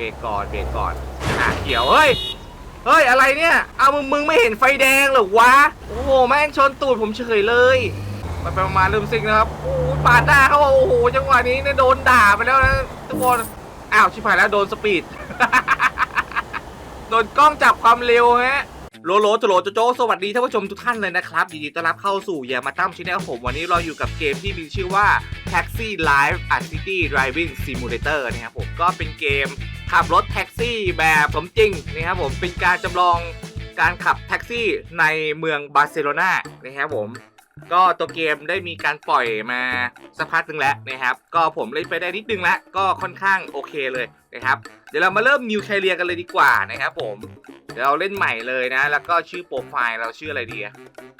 บรกก่อนเบรกก่อนอะเขียวเฮ้ยเฮ้ยอะไรเนี่ยเอามึงมึงไม่เห็นไฟแดงเหรอวะโอ้โหแม่งชนตูดผมเฉยเลยไปไปมาลืมซิงนะครับโอ้ปาดหน้าเขาโอ้โหจังหวะนี้เนี่ยโดนด่าไปแล้วนะทุกคนอ้าวชิบหายแล้วโดนสปีด โดนกล้องจับความเร็วฮะ โลโลโจโลโจโจสวัสดีท่านผู้ชมทุกท่านเลยนะครับยินดีต้อนรับเข้าสู่อย่ามาตั้มชแนลผม วันนี้เราอยู่กับเกมที่มีชื่อว่า Taxi Live a City Driving Simulator นะครับผมก็เป็นเกมขับรถแท็กซี่แบบสมจริงนะครับผมเป็นการจำลองการขับแท็กซี่ในเมืองบาร์เซโลนานะครับผม ก็ตัวเกมได้มีการปล่อยมาสักพักหนึ่งแล้วนะครับ ก็ผมเล่นไปได้นิดนึงแล้วก็ค่อนข้างโอเคเลยนะครับ เดี๋ยวเรามาเริ่มนิวแคเรียกันเลยดีกว่านะครับผม เดี๋ยวเราเล่นใหม่เลยนะ แล้วก็ชื่อโปรไฟล์เราชื่ออะไรดี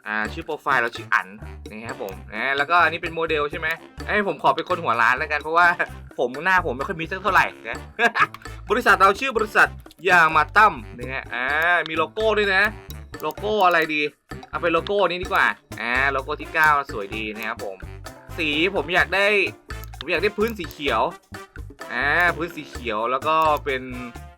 อ่าชื่อโปรไฟล์เราชื่ออันนะครับผมนะแล้วก็อันนี้เป็นโมเดลใช่ไหมไอ้ผมขอเป็นคนหัวร้านแล้วกันเพราะว่าผมหน้าผมไม่ค่อยมีสักเท่าไหร่นะบริษัทเราชื่อบริษัทยามาตั้มนะฮะอ่ามีโลโก้ด้วยนะ โลโก้อะไรดี เอาเป็นโลโก้นี้ดีกว่า อ่า โลโก้ที่ 9 สวยดีนะครับผม สีผมอยากได้ ผมอยากได้พื้นสีเขียว อ่า พื้นสีเขียวแล้วก็เป็น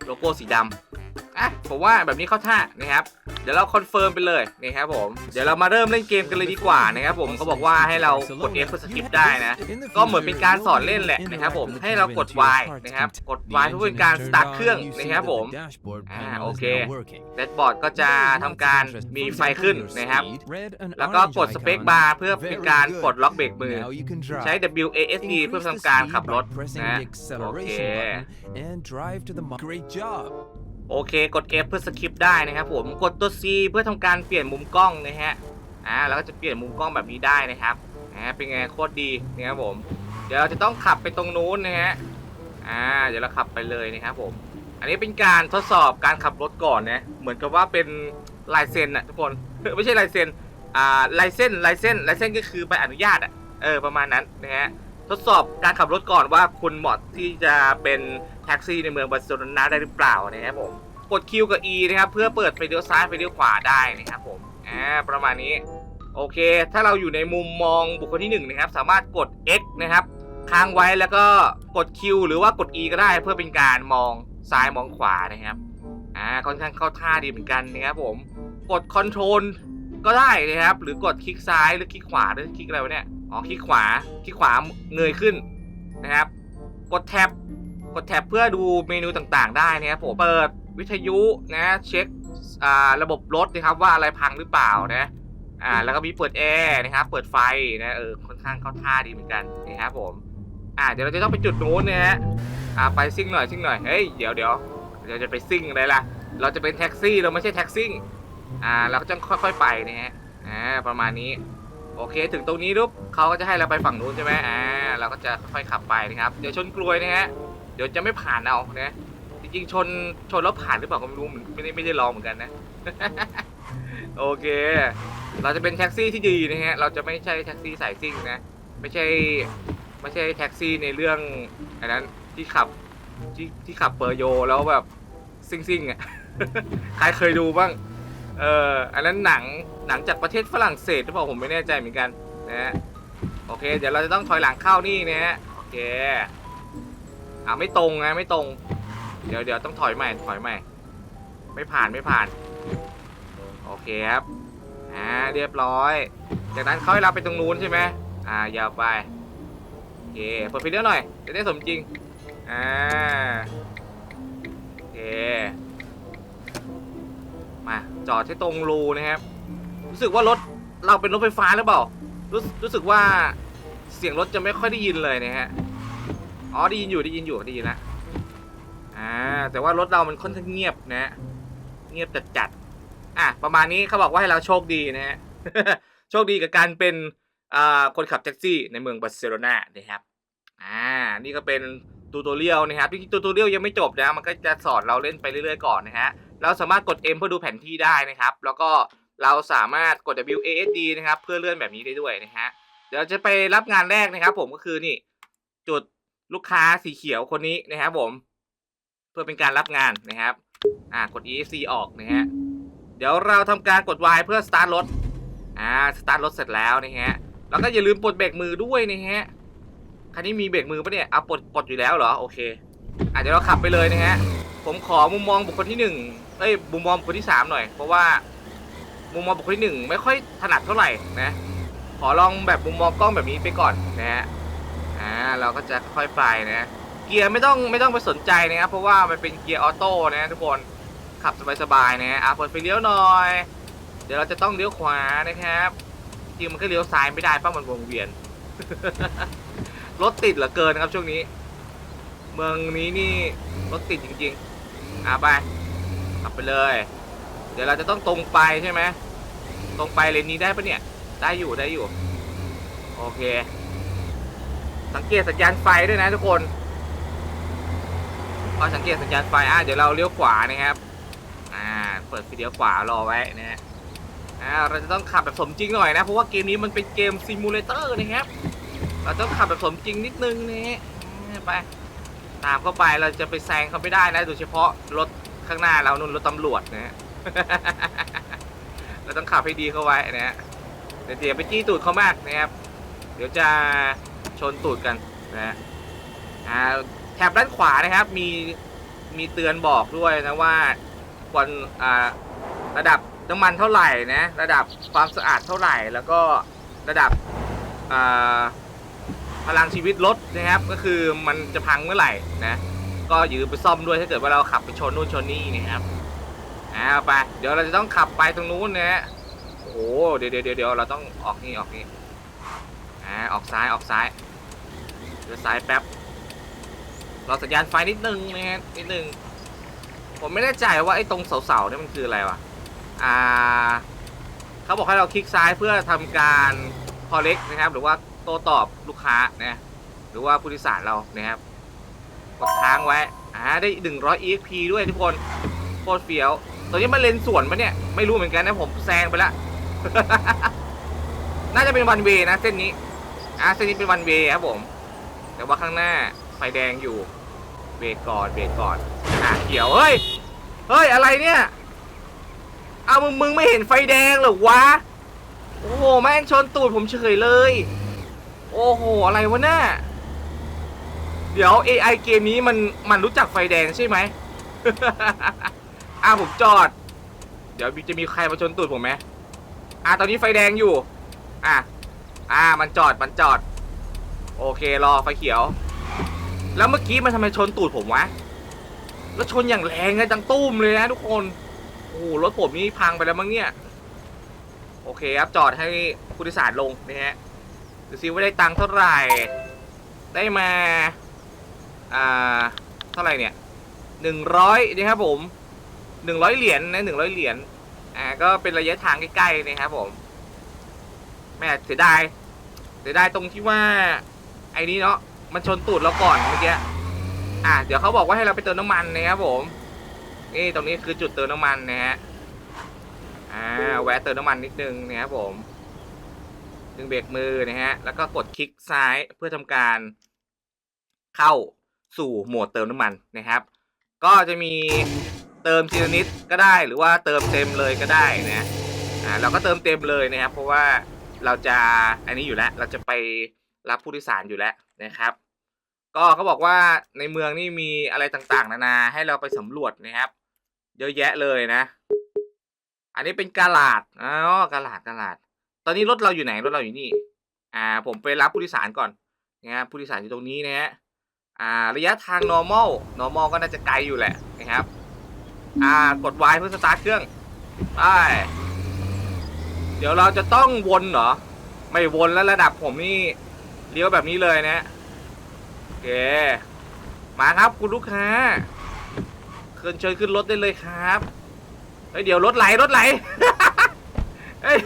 โลโก้สีดำ อะผมว่าแบบนี้เข้าท่านะครับเดี๋ยวเราคอนเฟิร์มไปเลยนะครับผมเดี๋ยวเรามาเริ่มเล่นเกมกันเลยดีกว่านะครับผมเขาบอกว่าให้เรากด F เพื่อสกิปได้นะก็เหมือนเป็นการสอนเล่นแหละนะครับผมให้เรากด Y นะครับกด Y เพื่อเป็นการสตาร์ทเครื่องนะครับผมอ่าโอเคแดชบอร์ดก็จะทำการมีไฟขึ้นนะครับ แล้วก็กดสเปคบาร์เพื่อเป็นการปลดล็อกเบรกมือ ใช้ WASD เพื่อทำการขับรถนะโอเค โอเคกด F เพื่อสคิปได้นะครับผมกดตัว C เพื่อทำการเปลี่ยนมุมกล้องนะฮะอ่าแล้วก็จะเปลี่ยนมุมกล้องแบบนี้ได้นะครับอ่าเป็นไงโคตรดีนะครับผม เดี๋ยวเราจะต้องขับไปตรงนู้นนะฮะอ่าเดี๋ยวเราขับไปเลยนะครับผม อันนี้เป็นการทดสอบการขับรถก่อนนะเหมือนกับว่าเป็นลายเซ็นอะทุกคนไม่ใช่ลายเซ็นอ่าลายเส้นลายเส้นลายเส้นก็คือใบอนุญาตอะเออประมาณนั้นนะฮะทดสอบการขับรถก่อนว่าคุณเหมาะที่จะเป็น แท็กซี่ในเมืองบาร์เซโลนาได้หรือเปล่านะครับผมกด Q กับ E นะครับเพื่อเปิดไฟเลี้ยวซ้ายไฟเลี้ยวขวาได้นะครับผมอ่าประมาณนี้โอเค ถ้าเราอยู่ในมุมมองบุคคลที่หนึ่งนะครับ สามารถกด X นะครับค้างไว้แล้วก็กด Q หรือว่ากด E ก็ได้เพื่อเป็นการมองซ้ายมองขวานะครับอ่าค่อนข้างเข้าท่าดีเหมือนกันนะครับผมกด Control ก็ได้นะครับ หรือกดคลิกซ้ายหรือคลิกขวาหรือคลิกอะไรวะเนี่ยอ๋อคลิกขวาคลิกขวาเงยขึ้นนะครับ กดแท็บ กดแท็บเพื่อดูเมนูต่างๆ ได้นะครับผมเปิดวิทยุนะเช็คอ่าระบบรถนะครับว่าอะไรพังหรือเปล่านะอ่าแล้วก็มีเปิดแอร์นะครับเปิดไฟนะเออค่อนข้างเข้าท่าดีเหมือนกันนะครับผมอ่าเดี๋ยวเราจะต้องไปจุดนู้นนะฮะอ่าไปซิ่งหน่อยซิ่งหน่อยเฮ้ยเดี๋ยวเดี๋ยวเดี๋ยวจะไปซิ่งอะไรล่ะ เราจะเป็นแท็กซี่เราไม่ใช่แท็กซิ่งอ่าเราก็จะค่อยๆไปนะฮะอ่าประมาณนี้โอเคถึงตรงนี้ปุ๊บเขาก็จะให้เราไปฝั่งนู้นใช่ไหมอ่าเราก็จะค่อยๆขับไปนะครับเดี๋ยวชนกลวยนะฮะ เดี๋ยวจะไม่ผ่านเอานะ จริงๆชนชนแล้วผ่านหรือเปล่าก็ไม่รู้เหมือนไม่ได้ไม่ได้ลองเหมือนกันนะ โอเค เราจะเป็นแท็กซี่ที่ดีนะฮะ เราจะไม่ใช่แท็กซี่สายซิ่งนะ ไม่ใช่ไม่ใช่แท็กซี่ในเรื่องอันนั้นที่ขับที่ที่ขับเปอร์โยแล้วแบบซิ่งซิ่งอะ ใครเคยดูบ้าง เอออันนั้นหนังหนังจากประเทศฝรั่งเศสหรือเปล่าผมไม่แน่ใจเหมือนกันนะฮะ โอเค เดี๋ยวเราจะต้องถอยหลังเข้านี่นะฮะ โอเค อ่าไม่ตรงนะไม่ตรง เดี๋ยวเดี๋ยวต้องถอยใหม่ถอยใหม่ ไม่ผ่านไม่ผ่าน โอเคครับอ่าเรียบร้อย จากนั้นเขาให้เราไปตรงนู้นใช่ไหมอ่ายาวไปโอเคเปิดไฟเลี้ยวหน่อยจะได้สมจริงอ่าโอเคมาจอดที่ตรงรูนะครับ รู้สึกว่ารถเราเป็นรถไฟฟ้าหรือเปล่า รู้รู้สึกว่าเสียงรถจะไม่ค่อยได้ยินเลยนะฮะ อ๋อได้ยินอยู่ได้ยินอยู่ได้ยินแล้วอ่าแต่ว่ารถเรามันค่อนข้างเงียบนะฮะเงียบจัดจัดอะประมาณนี้เขาบอกว่าให้เราโชคดีนะฮะโชคดีกับการเป็นอ่าคนขับแท็กซี่ในเมืองบาร์เซโลนานะครับอ่านี่ก็เป็นตูตอเรียลนะครับจริงๆตูตอเรียลยังไม่จบนะมันก็จะสอนเราเล่นไปเรื่อยๆก่อนนะฮะเราสามารถกด M เพื่อดูแผนที่ได้นะครับ แล้วก็เราสามารถกด WASD นะครับ เพื่อเลื่อนแบบนี้ได้ด้วยนะฮะเดี๋ยวจะไปรับงานแรกนะครับ ผมก็คือนี่ จุด ลูกค้าสีเขียวคนนี้นะครับผม เพื่อเป็นการรับงานนะครับ อ่ากด ESC ออกนะฮะเดี๋ยวเราทำการกด Y เพื่อสตาร์ทรถอ่าสตาร์ทรถเสร็จแล้วนะฮะแล้วก็อย่าลืมปลดเบรกมือด้วยนะฮะคันนี้มีเบรกมือปะเนี่ยเอาปลดปลดอยู่แล้วเหรอโอเคอาจจะเดี๋ยวเราขับไปเลยนะฮะผมขอมุมมองบุคคลที่หนึ่งเอ้ยมุมมองบุคคลที่สามหน่อย เพราะว่ามุมมองบุคคลที่หนึ่งไม่ค่อยถนัดเท่าไหร่นะ ขอลองแบบมุมมองกล้องแบบนี้ไปก่อนนะฮะ อ่าเราก็จะค่อยไปนะ เกียร์ไม่ต้องไม่ต้องไปสนใจนะครับเพราะว่ามันเป็นเกียร์ออโต้นะทุกคนขับสบายๆนะอะเปิดไฟเลี้ยวหน่อย เดี๋ยวเราจะต้องเลี้ยวขวานะครับจริงมันก็เลี้ยวซ้ายไม่ได้ป้ามันวงเวียนรถติดเหลือเกินครับช่วงนี้ เมืองนี้นี่รถติดจริงๆอะไปขับไปเลย เดี๋ยวเราจะต้องตรงไปใช่ไหมตรงไปเลนนี้ได้ปะเนี่ย ได้อยู่ได้อยู่ โอเค สังเกตสัญญาณไฟด้วยนะทุกคนพอสังเกตสัญญาณไฟอะเดี๋ยวเราเลี้ยวขวานะครับ อ่า เปิดไฟเลี้ยวขวารอไว้นะฮะอ่าเราจะต้องขับแบบสมจริงหน่อยนะ เพราะว่าเกมนี้มันเป็นเกมซิมูเลเตอร์นะครับ เราต้องขับแบบสมจริงนิดนึงนะฮะอ่ไป ตามเข้าไปเราจะไปแซงเขาไม่ได้นะ โดยเฉพาะรถข้างหน้าเรานุ่นรถตำรวจนะฮะเราต้องขับให้ดีเข้าไว้นะฮะเดี๋ยเดี๋ยวไปจี้ตูดเขามากนะครับ เดี๋ยวจะ ชนตูดกันนะฮะอ่าแถบด้านขวานะครับมีมีเตือนบอกด้วยนะว่าควรอ่าระดับน้ำมันเท่าไหร่นะระดับความสะอาดเท่าไหร่แล้วก็ระดับอ่าพลังชีวิตรถนะครับ ก็คือมันจะพังเมื่อไหร่นะก็อย่าลืมไปซ่อมด้วยถ้าเกิดว่าเราขับไปชนนู่นชนนี่นะครับอ่าไปเดี๋ยวเราจะต้องขับไปตรงนู้นนะฮะโอ้โหเดี๋ยวเดี๋ยวเดี๋ยวเราต้องออกนี่ออกนี่อ่าออกซ้ายออกซ้าย ดี๋ยวซ้ายแป๊บรอสัญญาณไฟนิดนึงนะฮะนิดนึง ผมไม่แน่ใจว่าไอ้ตรงเสาๆนี่มันคืออะไรวะอ่าเขาบอกให้เราคลิกซ้ายเพื่อทำการคอเล็กนะครับ หรือว่าโต้ตอบลูกค้านะหรือว่าผู้โดยสารเรานะครับกดค้างไว้อ่าได้ 100 EXP ด้วยทุกคนโคตรเฟี้ยวตัวนี้มันเลนสวนปะเนี่ยไม่รู้เหมือนกันนะผมแซงไปละน่าจะเป็นวันเวนะเส้นนี้อะเส้นนี้เป็นวันเวครับผม แต่ว่าข้างหน้าไฟแดงอยู่เบรกก่อนเบรกก่อนอะเขียวเฮ้ยเฮ้ยอะไรเนี่ยเอามึงมึงไม่เห็นไฟแดงหรอวะโอ้โหแม่งชนตูดผมเฉยเลย โอ้โหอะไรวะน่าเดี๋ยว AI เกมนี้มันมันรู้จักไฟแดงใช่ไหมอะผมจอด เดี๋ยวจะมีใครมาชนตูดผมไหมอะตอนนี้ไฟแดงอยู่ อะอ่ามันจอดมันจอด โอเครอไฟเขียว แล้วเมื่อกี้มันทำไมชนตูดผมวะ แล้วชนอย่างแรงเลยจังตุ้มเลยนะทุกคน โอ้โหรถผมนี่พังไปแล้วมั้งเนี่ย โอเคครับจอดให้ผู้โดยสารลงนะฮะดูซิว่าได้ตังค์เท่าไหร่ ได้มา อ่า เท่าไหร่เนี่ยหนึ่งร้อยนะครับผมหนึ่งร้อยเหรียญนะหนึ่งร้อยเหรียญ อ่า ก็เป็นระยะทางใกล้ๆนะครับผม แม่เสียดายเสียดายตรงที่ว่า ไอ้นี้เนาะมันชนตูดเราก่อนเมื่อกี้อะเดี๋ยวเขาบอกว่าให้เราไปเติมน้ำมันนะครับผมนี่ตรงนี้คือจุดเติมน้ำมันนะฮะอ่าแวะเติมน้ำมันนิดนึงนะครับผมดึงเบรกมือนะฮะแล้วก็กดคลิกซ้ายเพื่อทำการ เข้าสู่โหมดเติมน้ำมันนะครับ ก็จะมีเติมทีละนิดก็ได้หรือว่าเติมเต็มเลยก็ได้นะอ่าเราก็เติมเต็มเลยนะครับ เพราะว่าเราจะอันนี้อยู่แล้วเราจะไป รับผู้โดยสารอยู่แล้วนะครับ ก็เขาบอกว่าในเมืองนี่มีอะไรต่างๆ นานาให้เราไปสำรวจนะครับ เยอะแยะเลยนะ อันนี้เป็นกาลาดอ๋อกาลาดกาลาด ตอนนี้รถเราอยู่ไหนรถเราอยู่นี่ อ่า ผมไปรับผู้โดยสารก่อนนะครับผู้โดยสารอยู่ตรงนี้นะฮะอ่าระยะทาง normal normal ก็น่าจะไกลอยู่แหละนะครับอ่ากด Y เพื่อสตาร์ทเครื่องไปเดี๋ยวเราจะต้องวนเหรอ ไม่วนแล้วระดับผมนี่ เลี้ยวแบบนี้เลยนะโอเคมาครับคุณลูกค้าเชิญเชิญขึ้นรถได้เลยครับเฮ้ยเดี๋ยวรถไหลรถไหลเฮ้ย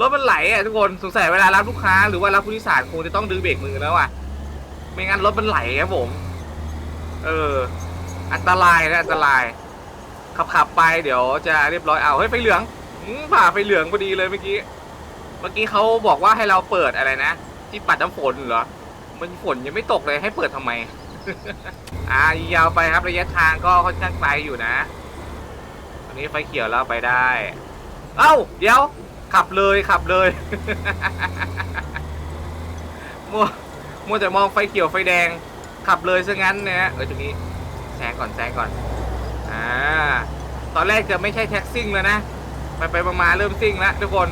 รถมันไหลอะทุกคนสงสัยเวลารับลูกค้าหรือว่ารับผู้โดยสารคงจะต้องดึงเบรกมือแล้วอะไม่งั้นรถมันไหลครับผม เออ อันตรายนะอันตราย ขับขับไปเดี๋ยวจะเรียบร้อยเอาเฮ้ยไฟเหลืองผ่าไฟเหลืองพอดีเลยเมื่อกี้ เมื่อกี้เขาบอกว่าให้เราเปิดอะไรนะ ที่ปัดน้ำฝนเหรอ มันฝนยังไม่ตกเลยให้เปิดทำไม อ่ายาวไปครับระยะทางก็ค่อนข้างไกลอยู่นะตอนนี้ไฟเขียวแล้วไปได้ เอ้า เดี๋ยว ขับเลยขับเลยมัวมัวแต่มองไฟเขียวไฟแดง ขับเลยซะงั้นนะฮะเออตรงนี้แซงก่อนแซงก่อน อ่า ตอนแรกจะไม่ใช่แท็กซิ่งแล้วนะ ไปไปมาเริ่มซิ่งแล้วทุกคน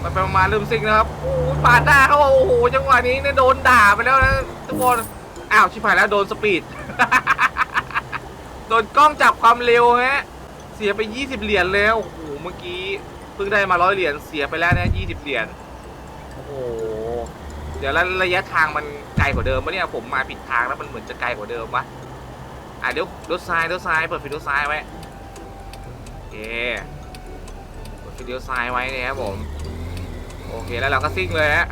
ไปไปมาๆเริ่มซิ่งแล้วครับโอ้โหปาดหน้าเขาโอ้โหจังหวะนี้เนี่ยโดนด่าไปแล้วนะทุกคนอ้าวชิบหายแล้วโดนสปีด โดนกล้องจับความเร็วฮะเสียไป 20 เหรียญแล้วโอ้โหเมื่อกี้เพิ่งได้มาร้อยเหรียญเสียไปแล้วนะ20 เหรียญโอ้โหเดี๋ยวแล้วระยะทางมันไกลกว่าเดิมปะเนี่ยผมมาผิดทางแล้วมันเหมือนจะไกลกว่าเดิมวะอะเดี๋ยวรถซ้ายรถซ้ายเปิดไฟรถซ้ายไว้โอเคเปิดไฟเลี้ยวซ้ายไว้นะครับผม โอเคแล้วเราก็ซิ่งเลยฮะ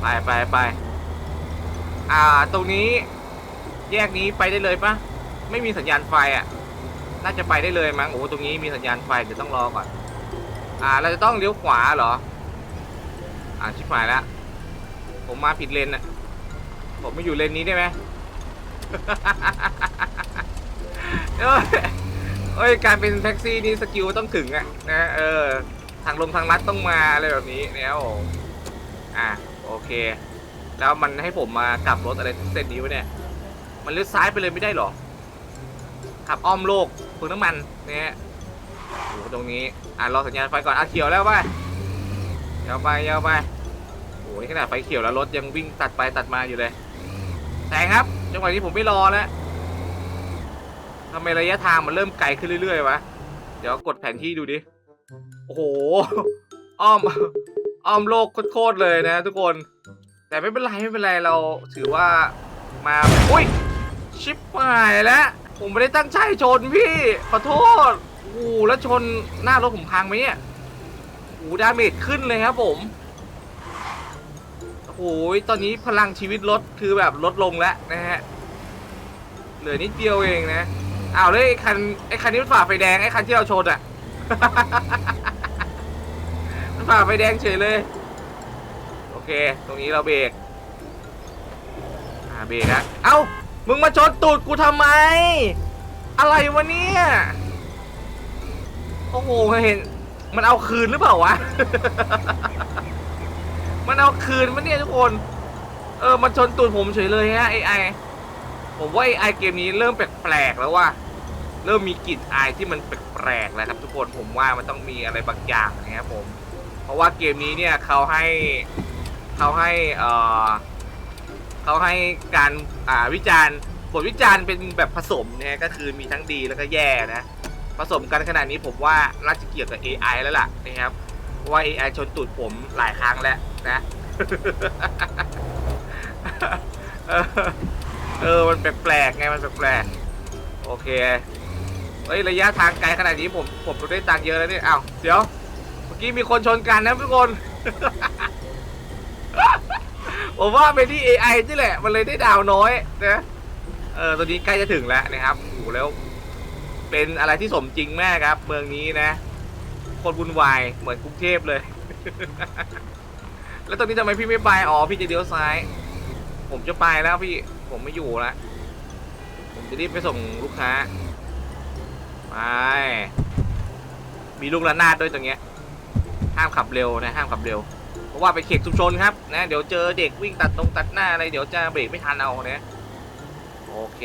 ไปไปไปอ่าตรงนี้แยกนี้ไปได้เลยปะไม่มีสัญญาณไฟอะ น่าจะไปได้เลยมั้งโอ้ตรงนี้มีสัญญาณไฟเดี๋ยวต้องรอก่อน อ่า เราจะต้องเลี้ยวขวาเหรอ อ่าชิบหายแล้วผมมาผิดเลนอะผมไม่อยู่เลนนี้ได้ไหมเอ้ยเอ้ยการเป็นแท็กซี่นี่สกิลต้องถึงอะนะเออ ทางลงทางลัดต้องมาอะไรแบบนี้แล้วอะโอเค แล้วมันให้ผมมากลับรถอะไรเส้นนี้วะเนี่ย มันเลี้ยวซ้ายไปเลยไม่ได้หรอ ขับอ้อมโลกเปลืองน้ำมันเนี่ยโอ้โหตรงนี้อะรอสัญญาณไฟก่อนอะเขียวแล้วไปยาวไปยาวไปโอ้โหขนาดไฟเขียวแล้วรถยังวิ่งตัดไปตัดมาอยู่เลยแต่ครับจังหวะนี้ผมไม่รอแล้วทำไมระยะทางมันเริ่มไกลขึ้นเรื่อยๆวะ เดี๋ยวกดแผนที่ดูดิ อ้โห อ้อม อ้อมโลกโคตรๆเลยนะทุกคน แต่ไม่เป็นไรไม่เป็นไรเราถือว่ามาอุ้ย ชิปหายแล้วผมไม่ได้ตั้งใจชนพี่ ขอโทษโอ้แล้วชนหน้ารถผมพังไหมเนี่ยโอ้ดาเมจขึ้นเลยครับผมโอ้โหตอนนี้พลังชีวิตลดคือแบบลดลงแล้วนะฮะ เหลือนิดเดียวเองนะอ้าวแล้วไอ้คันไอ้คันนี้มันฝ่าไฟแดงไอ้คันที่เราชนอะ ฝ่าไฟแดงเฉยเลย โอเค ตรงนี้เราเบรก อ่าเบรกนะ เอ้า มึงมาชนตูดกูทำไม อะไรวะเนี่ย โอ้โหเห็น มันเอาคืนหรือเปล่าวะ มันเอาคืนมันเนี่ยทุกคน เออ มันชนตูดผมเฉยเลยฮะไอไอผมว่าไอไอเกมนี้เริ่มแปลกๆแล้วว่าเริ่มมีกลิ่นอายที่มันแปลกๆแล้วครับทุกคนผมว่ามันต้องมีอะไรบางอย่างนะครับผม เพราะว่าเกมนี้เนี่ยเขาให้เขาให้เอ่อเขาให้การอ่าวิจารณ์บทวิจารณ์เป็นแบบผสมเนี่ยก็คือมีทั้งดีแล้วก็แย่นะผสมกันขนาดนี้ผมว่าน่าจะเกี่ยวกับ AI แล้วล่ะนะครับเพราะว่า AI ชนตูดผมหลายครั้งแล้วนะเออ มันแปลกๆไง มันแปลกๆโอเค เฮ้ย ระยะทางไกลขนาดนี้ผม ผมได้ตังเยอะแล้วเนี่ยอ้าว เดี๋ยว กี้มีคนชนกันนะทุกคน ผมว่าเป็นที่ AI นี่แหละ มันเลยได้ดาวน้อยนะเออตัวนี้ใกล้จะถึงแล้วนะครับโอ้โหแล้ว เป็นอะไรที่สมจริงมากครับ เมืองนี้นะ คนวุ่นวายเหมือนกรุงเทพเลย แล้วตรงนี้ทำไมพี่ไม่ไปอ๋อพี่จะเลี้ยวซ้าย ผมจะไปแล้วพี่ผมไม่อยู่แล้วผมจะรีบไปส่งลูกค้าไปมีลูกระนาดด้วยตรงเนี้ย ห้ามขับเร็วนะห้ามขับเร็ว เพราะว่าไปนเขตชุมชนครับนะเดี๋ยวเจอเด็กวิ่งตัดตรงตัดหน้าอะไรเดี๋ยวจะเบรกไม่ทันเอาเนี่ยโอเค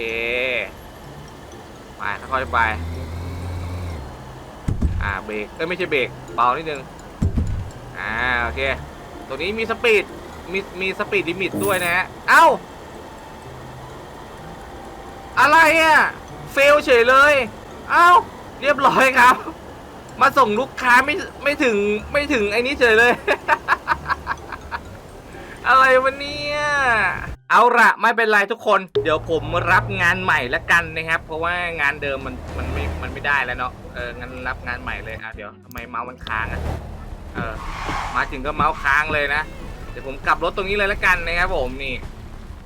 ไปค่อยๆไปอ่าเบรกเอ้ยไม่ใช่เบรกเบานิดนึงอ่าโอเคตัวนี้มีสปีดมีมีสปีดลิมิตด้วยนะฮะเอ้าอะไรอะเฟลเฉยเลย เอ้า เรียบร้อยครับ มาส่งลูกค้าไม่ไม่ถึงไม่ถึงไอ้นี้เฉยเลย อะไรวะเนี่ยเอาละไม่เป็นไรทุกคน เดี๋ยวผมรับงานใหม่ละกันนะครับ เพราะว่างานเดิมมันมันไม่มันไม่ได้แล้วเนาะเอองั้นรับงานใหม่เลยอะเดี๋ยวทำไมเมาส์มันค้างอะเออมาถึงก็เมาส์ค้างเลยนะเดี๋ยวผมกลับรถตรงนี้เลยละกันนะครับผมนี่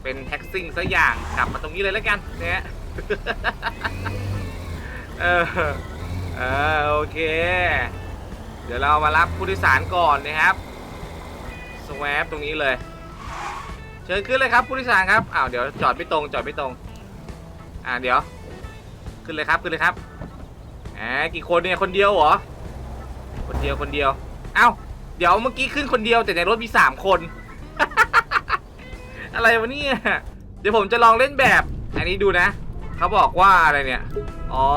เป็นแท็กซิ่งสักอย่างกลับมาตรงนี้เลยละกันนะฮะเออ ออโอเค เดี๋ยวเรามารับผู้โดยสารก่อนนะครับสวปตรงนี้เลย เชิญขึ้นเลยครับผู้โดยสารครับอ้าวเดี๋ยวจอดไม่ตรงจอดไม่ตรง อ่าเดี๋ยว ขึ้นเลยครับขึ้นเลยครับแหมกี่คนเนี่ยคนเดียวเหรอคนเดียวคนเดียวเอ้าเดี๋ยวเมื่อกี้ขึ้นคนเดียวแต่ในรถมีสามคน อะไรวะเนี่ยเดี๋ยวผมจะลองเล่นแบบ อันนี้ดูนะ เขาบอกว่าอะไรเนี่ย อ๋อ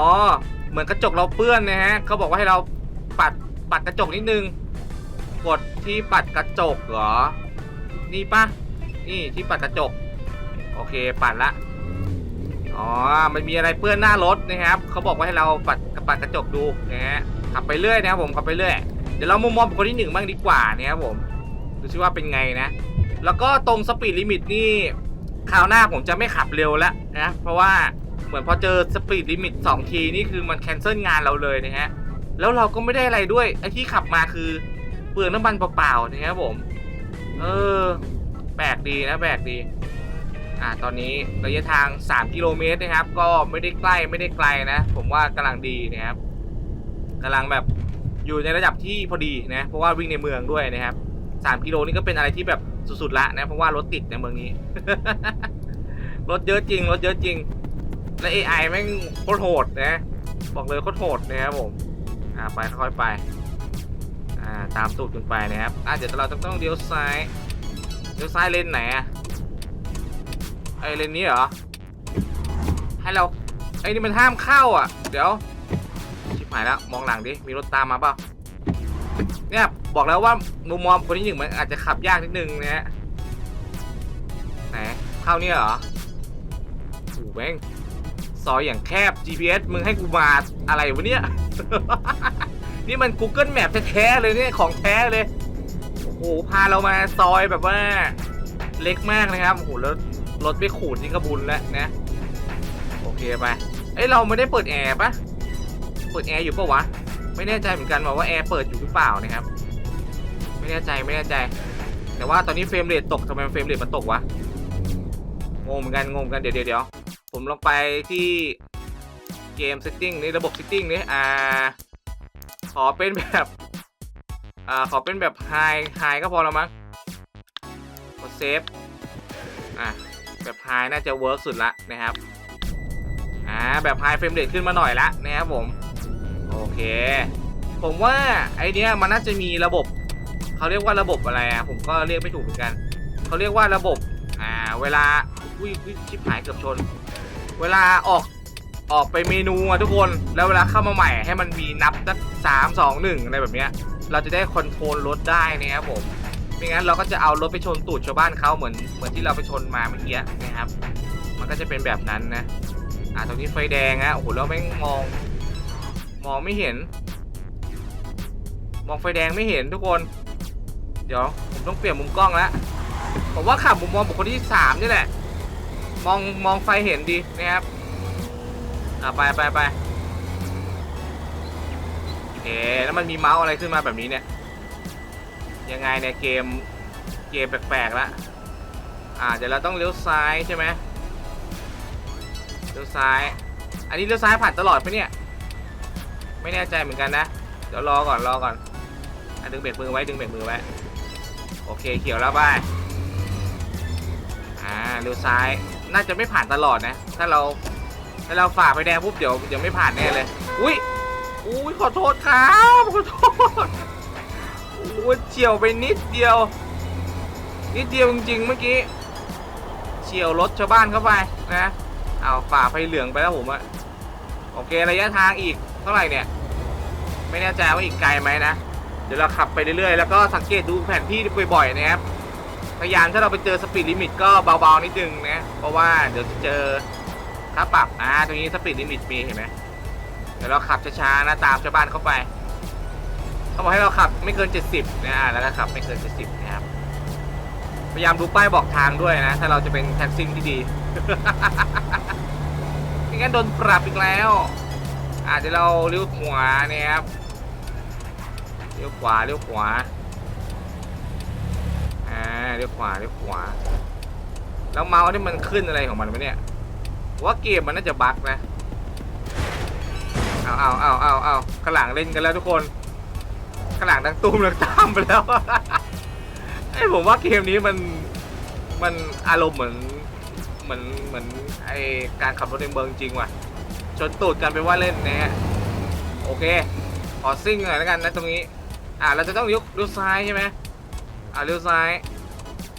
เหมือนกระจกเราเปื้อนนะฮะเขาบอกว่าให้เราปัดปัดกระจกนิดนึง กดที่ปัดกระจกเหรอ นี่ปะนี่ที่ปัดกระจก โอเคปัดละ อ๋อ มันมีอะไรเปื้อนหน้ารถนะครับ เขาบอกว่าให้เราปัดปัดกระจกดูนะฮะ ขับไปเรื่อยนะครับผมขับไปเรื่อย เดี๋ยวเรามุมมองเป็นคนที่หนึ่งบ้างดีกว่านะครับผม ดูซิว่าเป็นไงนะ แล้วก็ตรงสปีดลิมิตนี่ คราวหน้าผมจะไม่ขับเร็วแล้วนะ เพราะว่า มือนพอเจอสปีดลิมิต2ทีนี่คือมันแคนเซิลงานเราเลยนะฮะ แล้วเราก็ไม่ได้อะไรด้วยไอ้ที่ขับมาคือเปลืองน้ำมันเปล่าๆนะครับผม เออแปลกดีนะแปลกดี อ่าตอนนี้ระยะทาง 3 กิโลเมตรนะครับ ก็ไม่ได้ใกล้ไม่ได้ไกลนะ ผมว่ากำลังดีนะครับกำลังแบบอยู่ในระดับที่พอดีนะ เพราะว่าวิ่งในเมืองด้วยนะครับ 3 กิโลนี่ก็เป็นอะไรที่แบบสุดๆละนะ เพราะว่ารถติดในเมืองนี้ รถเยอะจริง รถเยอะจริง และ AI แม่งโคตรโหดนะ บอกเลยโคตรโหดนะครับผม อ่าไปค่อยๆไป อ่าตามตูดกันไปนะครับ อ่าเดี๋ยวเราต้องต้องเลี้ยวซ้าย เลี้ยวซ้ายเลนไหนอะไอเลนนี้เหรอ ให้เรา ไอ้นี่มันห้ามเข้าอะ เดี๋ยว ชิบหายแล้ว มองหลังดิ มีรถตามมาเปล่า เนี่ยบอกแล้วว่ามุมมองคนที่หนึ่งมันอาจจะขับยากนิดนึงนะฮะ ไหน เข้าเนี่ยเหรอโอ้แม่ง ซอยอย่างแคบ GPS มึงให้กูมาอะไรวะเนี่ย นี่มัน Google Map แท้ๆเลยเนี่ยของแท้เลย โอ้โห พาเรามาซอยแบบว่าเล็กมากนะครับ โอ้โห แล้วรถไม่ขูดนี่ก็บุญแล้วนะ โอเคไป เอ้ย เราไม่ได้เปิดแอร์ปะเปิดแอร์อยู่ปะวะ ไม่แน่ใจเหมือนกันว่าว่าแอร์เปิดอยู่หรือเปล่านะครับ ไม่แน่ใจไม่แน่ใจ แต่ว่าตอนนี้เฟรมเรทตกทำไมเฟรมเรทมันตกวะงงเหมือนกันงงกันเดี๋ยวเดี๋ยว ผมลองไปที่เกมเซตติ้งนี่ระบบเซตติ้งนี่อ่า ขอเป็นแบบ อ่า ขอเป็นแบบไฮไฮก็พอแล้วมั้งกดเซฟอะ แบบไฮน่าจะเวิร์กสุดละนะครับ อ่า แบบไฮเฟรมเรทขึ้นมาหน่อยละนะครับผม โอเค ผมว่าไอเนี้ยมันน่าจะมีระบบ เขาเรียกว่าระบบอะไรอะ ผมก็เรียกไม่ถูกเหมือนกัน เขาเรียกว่าระบบ อ่า เวลาอุ้ยอุ้ยชิบหายเกือบชน เวลาออกออกไปเมนูอะทุกคนแล้วเวลาเข้ามาใหม่ให้มันมีนับสักสามสองหนึ่งอะไรแบบเนี้ยเราจะได้คอนโทรลรถได้นะครับผมไม่งั้นเราก็จะเอารถไปชนตูดชาวบ้านเขาเหมือนเหมือนที่เราไปชนมาเมื่อกี้นะครับ มันก็จะเป็นแบบนั้นนะอ่าตรงนี้ไฟแดงฮะโอ้โหแล้วแม่งมอง มองไม่เห็น มองไฟแดงไม่เห็นทุกคน เดี๋ยวผมต้องเปลี่ยนมุมกล้องแล้วผมว่าขับมุมมองบุคคลที่สามนี่แหละ มองมองไฟเห็นดีนะครับอ่าไปไปไปโอเคแล้วมันมีเมาส์อะไรขึ้นมาแบบนี้เนี่ย ยังไงเนี่ยเกมเกมแปลกๆแล้วอ่าเดี๋ยวเราต้องเลี้ยวซ้ายใช่ไหมเลี้ยวซ้าย อันนี้เลี้ยวซ้ายผ่านตลอดไหมเนี่ย ไม่แน่ใจเหมือนกันนะ เดี๋ยวรอก่อนรอก่อนอดึงเบรกมือไว้ดึงเบรกมือไว้โอเคเขียวแล้วไปอ่าเลี้ยวซ้าย น่าจะไม่ผ่านตลอดนะ ถ้าเราถ้าเราฝ่าไฟแดงปุ๊บเดี๋ยวเดี๋ยวไม่ผ่านแน่เลย อุ้ยอุ้ยขอโทษครับขอโทษอุ้ยเฉียวไปนิดเดียว นิดเดียวจริงๆเมื่อกี้เฉียวรถชาวบ้านเข้าไปนะเอาฝ่าไฟเหลืองไปแล้วผมอะโอเคระยะทางอีกเท่าไหร่เนี่ย ไม่แน่ใจว่าอีกไกลไหมนะ เดี๋ยวเราขับไปเรื่อยๆ แล้วก็สังเกตดูแผนที่บ่อยๆนะครับ พยายามถ้าเราไปเจอสปีดลิมิตก็เบาๆนิดนึงนะ เพราะว่าเดี๋ยวจะเจอค่าปรับอ่าตรงนี้สปีดลิมิตมีเห็นไหมเดี๋ยวเราขับช้าๆนะตามชาวบ้านเข้าไปเขาบอกให้เราขับไม่เกิน 70นะอ่าแล้วก็ขับไม่เกิน 70นะครับพยายามดูป้ายบอกทางด้วยนะ ถ้าเราจะเป็นแท็กซี่ที่ดีไม่งั้นโดนปรับอีกแล้วอ่าเดี๋ยวเราเลี้ยวขวาเนี่ยครับเลี้ยวขวาเลี้ยวขวา เลี้ยวขวาเลี้ยวขวา แล้วเมาส์นี่มันขึ้นอะไรของมันวะเนี่ยว่าเกมมันน่าจะบั๊กนะเอาเอาเอาเอาเอาข้างหลังเล่นกันแล้วทุกคนข้างหลังดังตุ้มดังตามไปแล้วไอ้ผมว่าเกมนี้มันมันอารมณ์เหมือนเหมือนเหมือนไอการขับรถในเมืองจริงว่ะ ชนตูดกันไปว่าเล่นนะฮะโอเคขอซิ่งหน่อยแล้วกันนะตรงนี้ อ่าเราจะต้องเลี้ยวเลี้ยวซ้ายใช่ไหมอ่าเลี้ยวซ้าย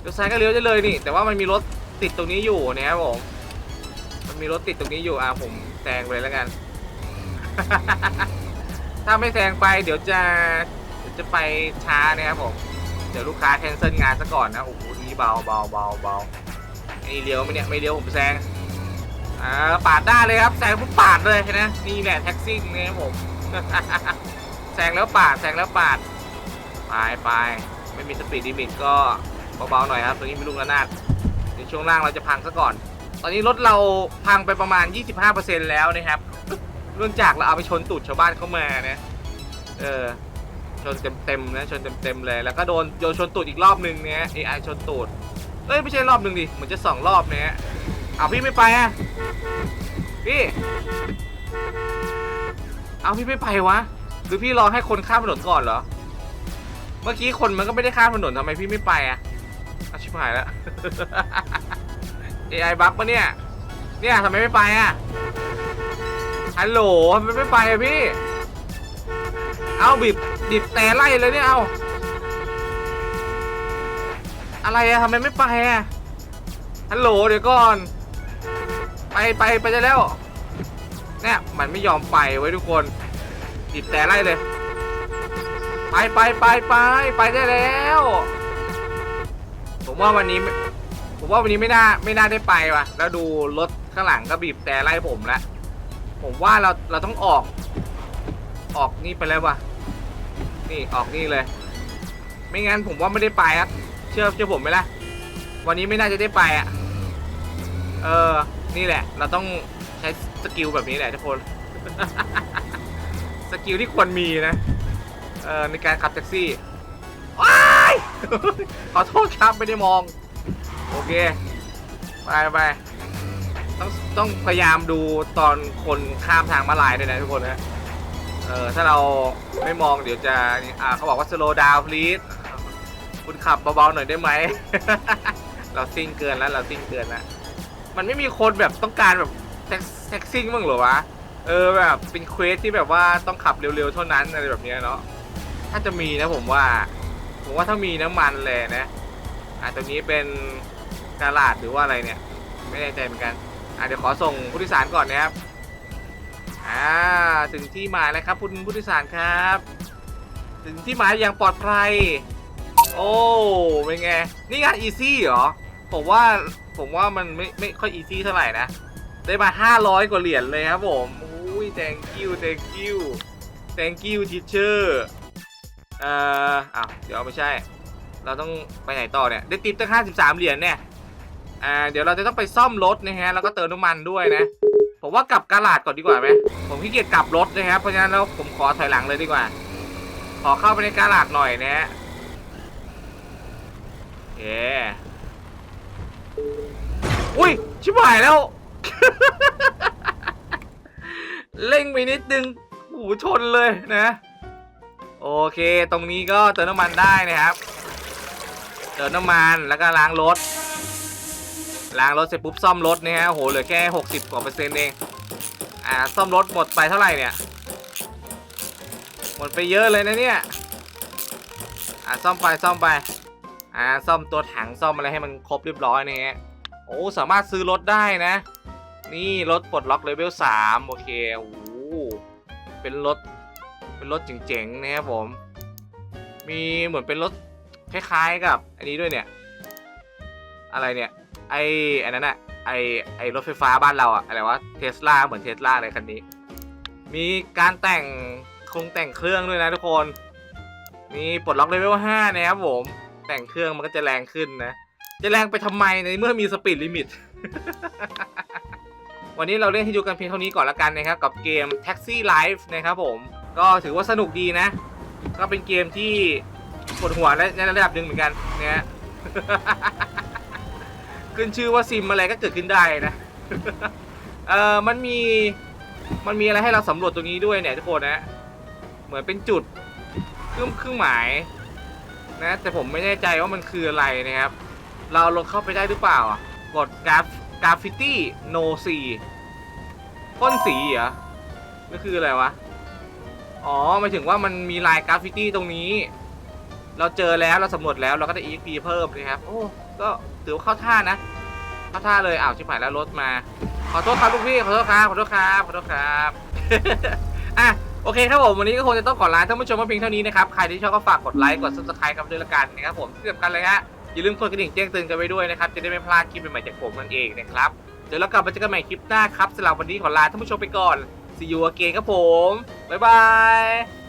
ลี้ยวซ้ายก็เลี้ยวได้เลยนี่ แต่ว่ามันมีรถติดตรงนี้อยู่นะครับผม มันมีรถติดตรงนี้อยู่อะผมแซงไปเลยแล้วกัน ถ้าไม่แซงไปเดี๋ยวจะจะไปช้านะครับผม เดี๋ยวลูกค้าแคนเซิลงานซะก่อนนะ โอ้โหนี่เบาเบาเบาเบาไอ้เลี้ยวไหมเนี่ยไม่เลี้ยวผมแซง อ่าปาดได้เลยครับแซงปุ๊บปาดเลยนะ นี่แหละแท็กซี่นะครับผม แซงแล้วปาดแซงแล้วปาด ไปไปไม่มีสปีดลิมิตก็ เบาๆหน่อยครับตัวนี้มีลูกระนาดเดี๋ยวช่วงล่างเราจะพังซะก่อน ตอนนี้รถเราพังไปประมาณ 25%แล้วนะครับเนื่องจากเราเอาไปชนตูดชาวบ้านเข้ามานะเออชนเต็มๆนะชนเต็มๆเลยแล้วก็โดนโดนชนตูดอีกรอบหนึ่งเนี่ย AI ชนตูดเอ้ยไม่ใช่รอบหนึ่งดิเหมือนจะสองรอบเนี่ยเอาพี่ไม่ไปอะพี่ เอาพี่ไม่ไปวะหรือพี่รอให้คนข้ามถนนก่อนเหรอ เมื่อกี้คนมันก็ไม่ได้ข้ามถนนทำไมพี่ไม่ไปอะ หายแล้ว AI บั๊กปะเนี่ย เนี่ยทำไมไม่ไปอะฮัลโหลทำไมไม่ไปอะพี่ เอาบีบบีบแต่ไล่เลยเนี่ยเอาอะไรอะทำไมไม่ไปอะฮัลโหลเดี๋ยวก่อน ไปไปไปได้แล้วเนี่ยมันไม่ยอมไปไว้ทุกคนบีบแต่ไล่เลย ไปไปไปไปไปได้แล้ว ผมว่าวันนี้ไม่ผมว่าวันนี้ไม่น่าไม่น่าได้ไปว่ะ แล้วดูรถข้างหลังก็บีบแต่ไล่ผมแล้วผมว่าเราเราต้องออก ออกนี่ไปแล้วว่ะ นี่ออกนี่เลย ไม่งั้นผมว่าไม่ได้ไปครับเชื่อเชื่อผมไหมล่ะ วันนี้ไม่น่าจะได้ไปอะ เออ นี่แหละ เราต้องใช้สกิลแบบนี้แหละทุกคน สกิลที่ควรมีนะ เออในการขับแท็กซี่ ยขอโทษครับไม่ได้มอง โอเค ไปไปต้องต้องพยายามดูตอนคนข้ามทางมาลายด้วยนะทุกคนนะเออถ้าเราไม่มองเดี๋ยวจะอ่าเขาบอกว่า slow down please คุณขับเบาๆหน่อยได้ไหม เราซิ่งเกินแล้วเราซิ่งเกินแล้วมันไม่มีคนแบบต้องการแบบแท็กซิ่งบ้างหรอวะ เออแบบเป็นเควสที่แบบว่าต้องขับเร็วๆเท่านั้นอะไรแบบเนี้ยเนาะ ถ้าจะมีนะผมว่า ผมว่าถ้ามีน้ำมันเลยนะอ่าตรงนี้เป็นกาลาดหรือว่าอะไรเนี่ย ไม่แน่ใจเหมือนกันอ่าเดี๋ยวขอส่งผู้โดยสารก่อนนะครับอ่าถึงที่หมายแล้วครับคุณผู้โดยสารครับ ถึงที่หมายอย่างปลอดภัย โอ้เป็นไงนี่งานอีซี่เหรอผมว่าผมว่ามันไม่ไม่ค่อยอีซี่เท่าไหร่นะ ได้มา 500 กว่าเหรียญเลยครับผมอุ้ย thank you thank you thank you teacher เอ่ออ้าวเดี๋ยวไม่ใช่ เราต้องไปไหนต่อเนี่ย ได้ติปตั้ง53เหรียญเนี่ยอ่าเดี๋ยวเราจะต้องไปซ่อมรถนะฮะ แล้วก็เติมน้ำมันด้วยนะ ผมว่ากลับกาลาดก่อนดีกว่าไหม ผมขี้เกียจกลับรถนะครับเพราะฉะนั้นแล้วผมขอถอยหลังเลยดีกว่า ขอเข้าไปในกาลาดหน่อยนะฮะเย้อุ้ย ชิบหายแล้ว เร่งไปนิดนึงหูชนเลยนะ โอเค ตรงนี้ก็เติมน้ำมันได้นะครับ เติมน้ำมันแล้วก็ล้างรถ ล้างรถเสร็จปุ๊บซ่อมรถนะฮะโห เหลือแค่ 60กว่าเปอร์เซ็นต์เอง อ่า ซ่อมรถหมดไปเท่าไหร่เนี่ย หมดไปเยอะเลยนะเนี่ย อ่า ซ่อมไปซ่อมไป อ่า ซ่อมตัวถังซ่อมอะไรให้มันครบเรียบร้อยนะฮะ โอ้ สามารถซื้อรถได้นะ นี่รถปลดล็อกเลเวล3โอเค โอ้โหเป็นรถ เป็นรถเจ๋งๆนะครับผม มีเหมือนเป็นรถคล้ายๆกับ อันนี้ด้วยเนี่ย อะไรเนี่ย ไออันนั้นอะไอไอรถไฟฟ้าบ้านเราอะอะไรวะเทสลาเหมือนเทสลาเลยคันนี้ มีการแต่งคงแต่งเครื่องด้วยนะทุกคนมีปลดล็อกเลเวล5นะครับผม แต่งเครื่องมันก็จะแรงขึ้นนะ จะแรงไปทำไมในเมื่อมีสปีดลิมิต วันนี้เราเล่นให้ดูกันเพียงเท่านี้ก่อนละกันนะครับ กับเกม Taxi Life นะครับผม ก็ถือว่าสนุกดีนะ ก็เป็นเกมที่ปวดหัวและในระดับหนึ่งเหมือนกันเนะฮะขึ้นชื่อว่าซิมอะไรก็เกิดขึ้นได้นะ เอ่อมันมี มันมีอะไรให้เราสำรวจตรงนี้ด้วยเนี่ยทุกคนนะ เหมือนเป็นจุดเครื่องเครื่องหมายนะ แต่ผมไม่แน่ใจว่ามันคืออะไรนะครับ เราลงเข้าไปได้หรือเปล่าอะกดกราฟกราฟิตี้โนซีพ่นสีเหรอนี่คืออะไรวะ อ๋อหมายถึงว่ามันมีลายกราฟฟิตี้ตรงนี้ เราเจอแล้วเราสำรวจแล้วเราก็ได้ EXP เพิ่มนะครับ โอ้ ก็ถือว่าเข้าท่านะ เข้าท่าเลยอ้าวชิบหายแล้วรถมา ขอโทษครับลูกพี่ ขอโทษครับ ขอโทษครับ ขอโทษครับ อะโอเคครับผมวันนี้ก็คงจะต้องขอลาท่านผู้ชมมาเพียงเท่านี้นะครับ ใครที่ชอบก็ฝากกดไลค์กด subscribe ครับด้วยละกันนะครับผมที่สำคัญเลยฮะอย่าลืมกดกระดิ่งแจ้งเตือนกันไว้ด้วยนะครับจะได้ไม่พลาดคลิปใหม่ๆจากผมนั่นเองนะครับเดี๋ยวเรากลับมาเจอกันใหม่คลิปหน้าครับสำหรับวันนี้ขอลาท่านผู้ชมไปก่อน see you again ครับผม บ๊ายบาย